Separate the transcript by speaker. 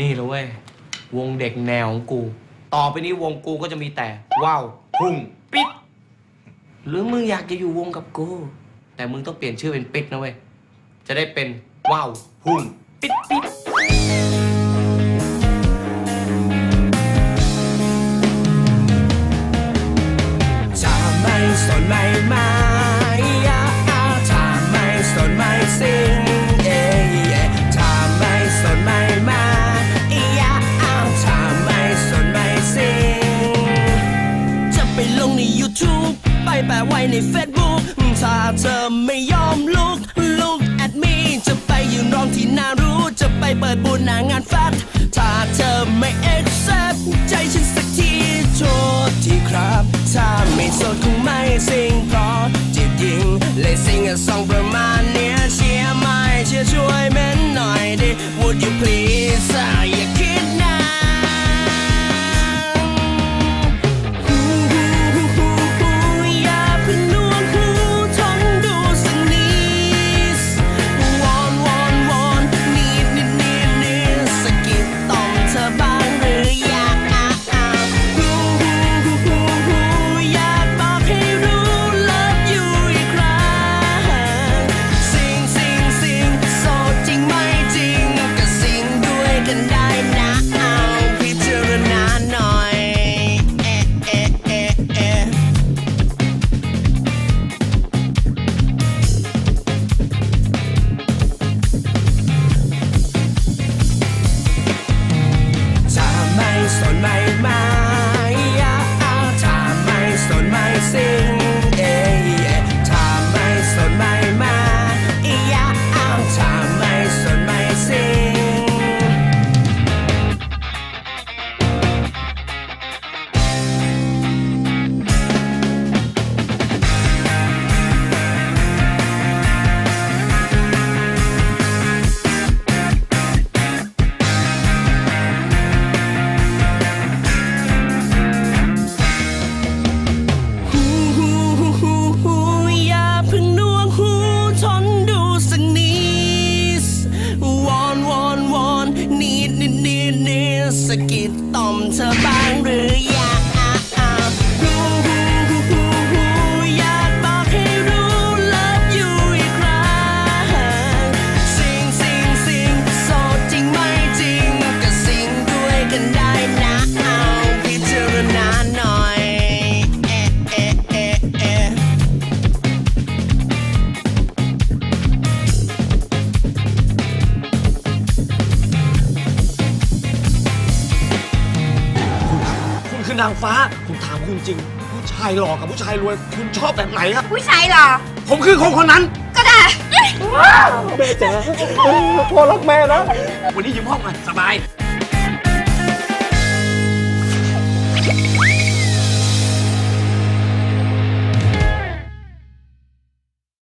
Speaker 1: นี่เลยเว้ย วงเด็กแนวของกู ต่อไปนี้วงกูก็จะมีแต่ว้าวพุ่งปิด หรือมึงอยากจะอยู่วงกับกู แต่มึงต้องเปลี่ยนชื่อเป็นปิดนะเว้ย จะได้เป็นว้าวพุ่งปิดปิด
Speaker 2: ใน Facebook ถ้าเธอไม่ยอมลุก look at me จะไปยืนร้องที่น่ารู้ จะไปเปิดบูธหน้างานแฟชั่นถ้าเธอไม่ accept ใจฉันสักทีโทษทีครับ ถ้าไม่โสดคงไม่สิ่งเพราะจีบหญิงเลยสิ่งกับสองประมาณเนี้ยเชียร์ไม่เชียร์ช่วยเม้นหน่อยดิ Would you please สะกิดต่อมเธอบ้างหรื
Speaker 3: อ นางฟ้า ผมถามคุณจริง ผู้ชายหล่อกับผู้ชายรวย คุณชอบแบบไหนครับ
Speaker 4: ผู้ชายเหรอ
Speaker 3: ผมคือคนคนนั้น
Speaker 4: ก็ได้
Speaker 3: แม่จ๋าพ่อรักแม่นะ วันนี้ยืมห้องหน่อยสบาย